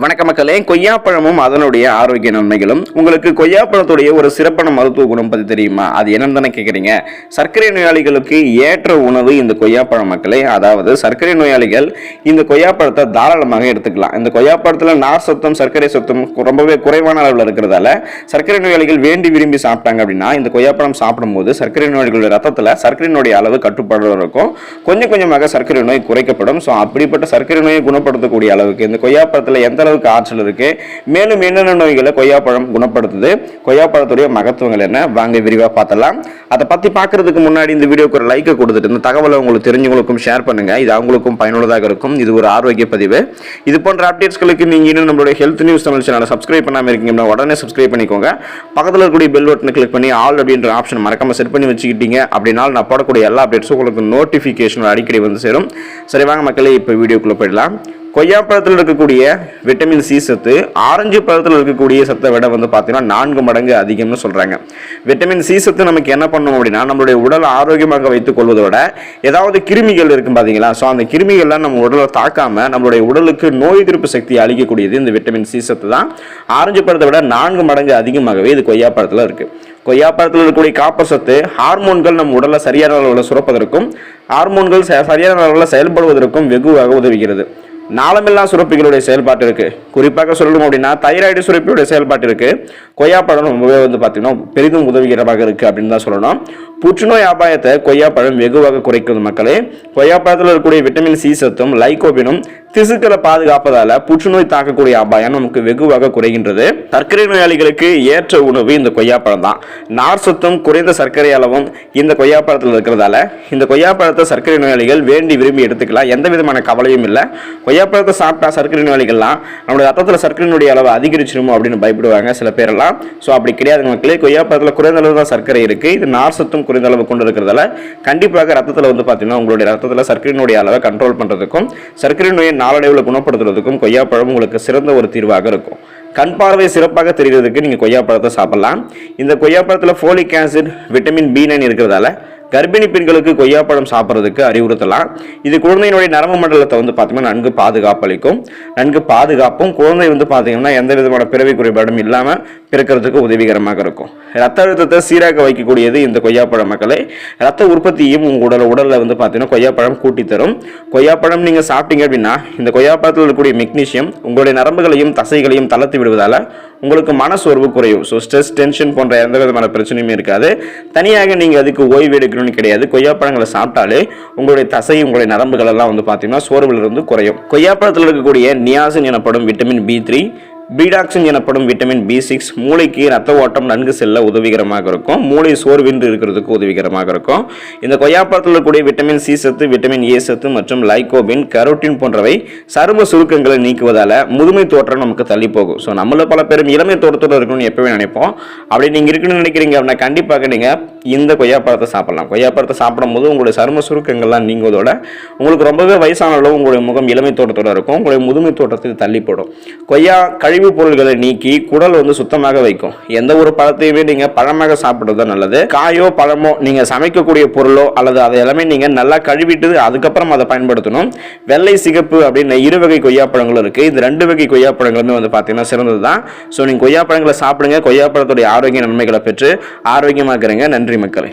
வணக்க மக்களே கொய்யாப்பழமும் அதனுடைய ஆரோக்கிய நன்மைகளும். உங்களுக்கு கொய்யாப்பழத்துடைய ஒரு சிறப்பான மருத்துவ குணம் பற்றி தெரியுமா? அது என்னன்னு தானே கேட்குறீங்க சர்க்கரை நோயாளிகளுக்கு ஏற்ற உணவு இந்த கொய்யாப்பழம் மக்களே. அதாவது சர்க்கரை நோயாளிகள் இந்த கொய்யாப்பழத்தை தாராளமாக எடுத்துக்கலாம். இந்த கொய்யாப்பழத்தில் நார் சத்தம் சர்க்கரை சத்தம் ரொம்பவே குறைவான அளவில் இருக்கிறதால சர்க்கரை நோயாளிகள் வேண்டி விரும்பி சாப்பிட்டாங்க அப்படின்னா இந்த கொய்யாப்பழம் சாப்பிடும்போது சர்க்கரை நோயாளிகளுடைய ரத்தத்தில் சர்க்கரையினுடைய அளவு கட்டுப்பாடு இருக்கும். கொஞ்சம் கொஞ்சமாக சர்க்கரை நோய் குறைக்கப்படும். ஸோ அப்படிப்பட்ட சர்க்கரை நோயை குணப்படுத்தக்கூடிய அளவுக்கு இந்த கொய்யாப்பழத்தில் எந்த அளவுக்கு ஆற்றல் இருக்கு. மேலும் என்னென்ன நோய்களை கொய்யாப்பழம் குணப்படுத்துது? கொய்யாப்பழத்துடைய மகத்துவங்கள் என்ன? வாங்க விரிவாக பார்த்தலாம் அதை பற்றி பார்க்கறதுக்கு முன்னாடி இந்த வீடியோக்கு ஒரு லைக்கை கொடுத்துட்டு இந்த தகவலை உங்களுக்கு தெரிஞ்சவங்களுக்கும் ஷேர் பண்ணுங்க. இது அவங்களுக்கும் பயனுள்ளதாக இருக்கும். இது ஒரு ஆரோக்கிய பதிவு. இது போன்ற அப்டேட்ஸ்களுக்கு நீங்கள் இன்னும் நம்மளுடைய ஹெல்த் நியூஸ் தமிழ் சேனலை சப்ஸ்கிரைப் பண்ணாமல் இருக்கீங்கன்னா உடனே சப்ஸ்கிரைப் பண்ணிக்கோங்க. பக்கத்தில் இருக்கக்கூடிய பெல் பட்டனை கிளிக் பண்ணி ஆல் அப்படின்ற ஆப்ஷன் மறக்காம செட் பண்ணி வச்சுக்கிட்டீங்க அப்படின்னா நான் போடக்கூடிய எல்லா அப்டேட்ஸும் உங்களுக்கு நோட்டிஃபிகேஷன் அடிக்கடி வந்து சேரும். சரி வாங்க மக்களே இப்போ வீடியோக்குள்ளே போயிடலாம். கொய்யாப்பழத்தில் இருக்கக்கூடிய விட்டமின் சி சத்து ஆரஞ்சு பழத்தில் இருக்கக்கூடிய சத்தை விட வந்து பார்த்தீங்கன்னா நான்கு மடங்கு அதிகம்னு சொல்கிறாங்க விட்டமின் சி சத்து நமக்கு என்ன பண்ணும் அப்படின்னா நம்மளுடைய உடலை ஆரோக்கியமாக வைத்துக் கொள்வதோட ஏதாவது கிருமிகள் இருக்கும் பார்த்தீங்களா ஸோ அந்த கிருமிகள்லாம் நம்ம உடலை தாக்காம நம்மளுடைய உடலுக்கு நோய் எதிர்ப்பு சக்தியை அளிக்கக்கூடியது இந்த விட்டமின் சி சத்து தான். ஆரஞ்சு பழத்தை விட நான்கு மடங்கு அதிகமாகவே இது கொய்யாப்பழத்தில் இருக்குது கொய்யாப்பழத்தில் இருக்கக்கூடிய காப்பர் சத்து ஹார்மோன்கள் நம் உடலை சரியான அளவில் சுரப்பதற்கும் ஹார்மோன்கள் ச- சரியான அளவில் செயல்படுவதற்கும் வெகுவாக உதவுகிறது. நாளமில்லா சுரப்பிகளுடைய செயல்பாட்டு இருக்கு. குறிப்பாக சொல்லணும் அப்படின்னா தைராய்டு சுரப்பியுடைய செயல்பாட்டு இருக்கு. கொய்யாப்பழம் ரொம்பவே வந்து பார்த்தீங்கன்னா பெரிதும் உதவிகரமாக இருக்கு அப்படின்னு தான் சொல்லணும். புற்றுநோய் அபாயத்தை கொய்யாப்பழம் வெகுவாக குறைக்கும் மக்களே. கொய்யாப்பழத்தில் இருக்கக்கூடிய விட்டமின் சி சத்தும் லைகோபினும் திசுக்களை பாதுகாப்பதால புற்றுநோய் தாக்கக்கூடிய அபாயம் நமக்கு வெகுவாக குறைகின்றது. சர்க்கரை நோயாளிகளுக்கு ஏற்ற உணவு இந்த கொய்யாப்பழம் தான். நார் சத்தும் குறைந்த சர்க்கரை அளவும் இந்த கொய்யாப்பழத்தில் இருக்கிறதால இந்த கொய்யாப்பழத்தை சர்க்கரை நோயாளிகள் வேண்டி விரும்பி எடுத்துக்கலாம். எந்த விதமான கவலையும் இல்லை. கொய்யாப்பழத்தை சாப்பிட்டா சர்க்கரை நோயாளிகள்லாம் நம்மளுடைய ரத்தத்தில் சர்க்கரையினுடைய அளவு அதிகரிச்சிருமோ அப்படின்னு பயப்படுவாங்க சில பேரெல்லாம். ஸோ அப்படி கிடையாது மக்களே. கொய்யாப்பழத்தில் குறைந்த அளவு தான் சர்க்கரை இருக்கு. இது நார் சத்தும் குறைந்த அளவு கொண்டு இருக்கிறதால கண்டிப்பாக ரத்தத்தில் வந்து பார்த்தீங்கன்னா உங்களுடைய ரத்தத்தில் சர்க்கரையினுடைய அளவை கண்ட்ரோல் பண்ணுறதுக்கும் சர்க்கரை நோயை நாளடைவில் குணப்படுத்துறதுக்கும் கொய்யாப்பழம் உங்களுக்கு சிறந்த ஒரு தீர்வாக இருக்கும். கண் பார்வை சிறப்பாக தெரிகிறதுக்கு நீங்கள் கொய்யாப்பழத்தை சாப்பிட்லாம். இந்த கொய்யாப்பழத்தில் folic acid vitamin B nine இருக்கிறதால கர்ப்பிணி பெண்களுக்கு கொய்யாப்பழம் சாப்பிட்றதுக்கு அறிவுறுத்தலாம். இது குழந்தையினுடைய நரம்பு மண்டலத்தை வந்து பார்த்தீங்கன்னா நன்கு பாதுகாப்பளிக்கும். நன்கு பாதுகாப்பும் குழந்தை வந்து பார்த்தீங்கன்னா எந்த விதமான பிறவி குறைபாடும் இல்லாமல் பிறக்கிறதுக்கு உதவிகரமாக இருக்கும். ரத்த அழுத்தத்தை சீராக வைக்கக்கூடியது இந்த கொய்யாப்பழம் மக்களை. ரத்த உற்பத்தியும் உங்கள் உடல் உடலில் வந்து பார்த்தீங்கன்னா கொய்யாப்பழம் கூட்டி தரும் கொய்யாப்பழம் நீங்கள் சாப்பிட்டீங்க அப்படின்னா இந்த கொய்யாப்பழத்தில் இருக்கக்கூடிய மெக்னீஷியம் உங்களுடைய நரம்புகளையும் தசைகளையும் தளர்த்து விடுவதால் உங்களுக்கு மனசோர்வு குறையும். ஸோ ஸ்ட்ரெஸ் டென்ஷன் போன்ற எந்த விதமான பிரச்சனையுமே இருக்காது. தனியாக நீங்கள் அதுக்கு ஓய்வு எடுக்கணும்னு கிடையாது. கொய்யாப்பழங்களை சாப்பிட்டாலே உங்களுடைய தசை உங்களுடைய நரம்புகள் எல்லாம் வந்து பார்த்தீங்கன்னா சோர்வில் இருந்து குறையும் கொய்யாப்பழத்தில் இருக்கக்கூடிய நியாசின் எனப்படும் விட்டமின் பி த்ரீ பீடாக்சின் எனப்படும் விட்டமின் பி சிக்ஸ் மூளைக்கு ரத்த ஓட்டம் நன்கு செல்ல உதவிகரமாக இருக்கும். மூளை சோர்வின்றி இருக்கிறதுக்கு உதவிகரமாக இருக்கும். இந்த கொய்யாப்பழத்தில் இருக்கக்கூடிய விட்டமின் சி சத்து விட்டமின் ஏ சத்து மற்றும் லைகோபின் கரோட்டின் போன்றவை சரும சுருக்கங்களை நீக்குவதால் முதுமை தோற்றம் நமக்கு தள்ளி போகும் ஸோ நம்மள பல பேரும் இளமை தோற்றத்தோடு இருக்கணும்னு எப்பவுமே நினைப்போம். அப்படி நீங்கள் இருக்கணும்னு நினைக்கிறீங்க அப்படின்னா கண்டிப்பாக நீங்கள் இந்த கொய்யாப்பழத்தை சாப்பிட்லாம். கொய்யாப்பழத்தை சாப்பிடும்போது உங்களுடைய சரும சுருக்கங்கள்லாம் நீங்குவதோட உங்களுக்கு ரொம்பவே வயசான அளவு உங்களுடைய முகம் இளமை தோட்டத்தோடு இருக்கும். உங்களுடைய முதுமை தோற்றத்துக்கு தள்ளிப்படும். கொய்யா கழிவு பொருள்களை நீக்கி குடல் வந்து சுத்தமாக வைக்கும். எந்த ஒரு பழத்தையுமே நீங்கள் பழமாக சாப்பிட்றது நல்லது. காயோ பழமோ நீங்கள் சமைக்கக்கூடிய பொருளோ அல்லது அதை எல்லாமே நீங்கள் நல்லா கழுவிட்டு அதுக்கப்புறம் அதை பயன்படுத்தணும். வெள்ளை சிகப்பு அப்படின்னு இரு வகை கொய்யாப்பழங்களும் இருக்குது இந்த ரெண்டு வகை கொய்யாப்பழங்களுமே வந்து பார்த்தீங்கன்னா சிறந்தது தான் ஸோ நீங்கள் கொய்யாப்பழங்களை சாப்பிடுங்க. கொய்யாப்பழத்துடைய ஆரோக்கிய நன்மைகளை பெற்று ஆரோக்கியமாக இருக்கிறீங்க நன்றி. நன்றி மக்களே